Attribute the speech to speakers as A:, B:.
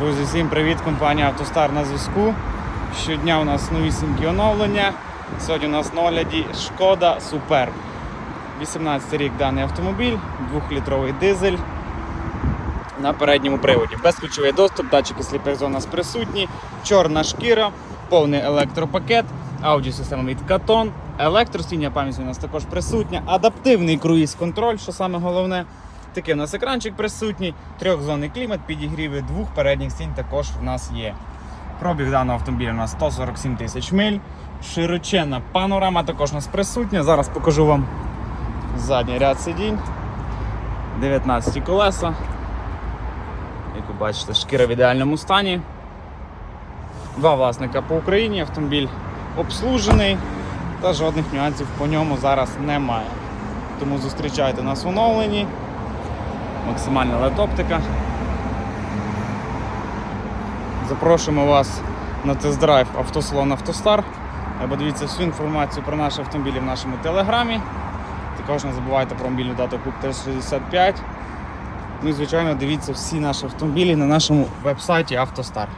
A: Друзі, всім привіт! Компанія Автостар на зв'язку. Щодня у нас новісінькі оновлення. Сьогодні у нас на огляді Шкода Суперб. 18 рік даний автомобіль, 2-літровий дизель на передньому приводі. Безключовий доступ, датчики сліпих зон у нас присутні, чорна шкіра, повний електропакет, аудіосистема від Катон, електростіння пам'ять у нас також присутня, адаптивний круїз-контроль, що саме головне. Такий у нас екранчик присутній, трьохзонний клімат, підігріви двох передніх стін також в нас є. Пробіг даного автомобіля у нас 147 тисяч миль. Широченна панорама також у нас присутня. Зараз покажу вам задній ряд сидінь. 19 колеса. Як ви бачите, шкіра в ідеальному стані. Два власника по Україні, автомобіль обслужений та жодних нюансів по ньому зараз немає. Тому зустрічайте нас в оновленні. Максимальна LED-оптика. Запрошуємо вас на тест-драйв автосалон Автостар. Або дивіться всю інформацію про наші автомобілі в нашому телеграмі. Також не забувайте про мобільну дату Куб 365. Ну і звичайно дивіться всі наші автомобілі на нашому веб-сайті Автостар.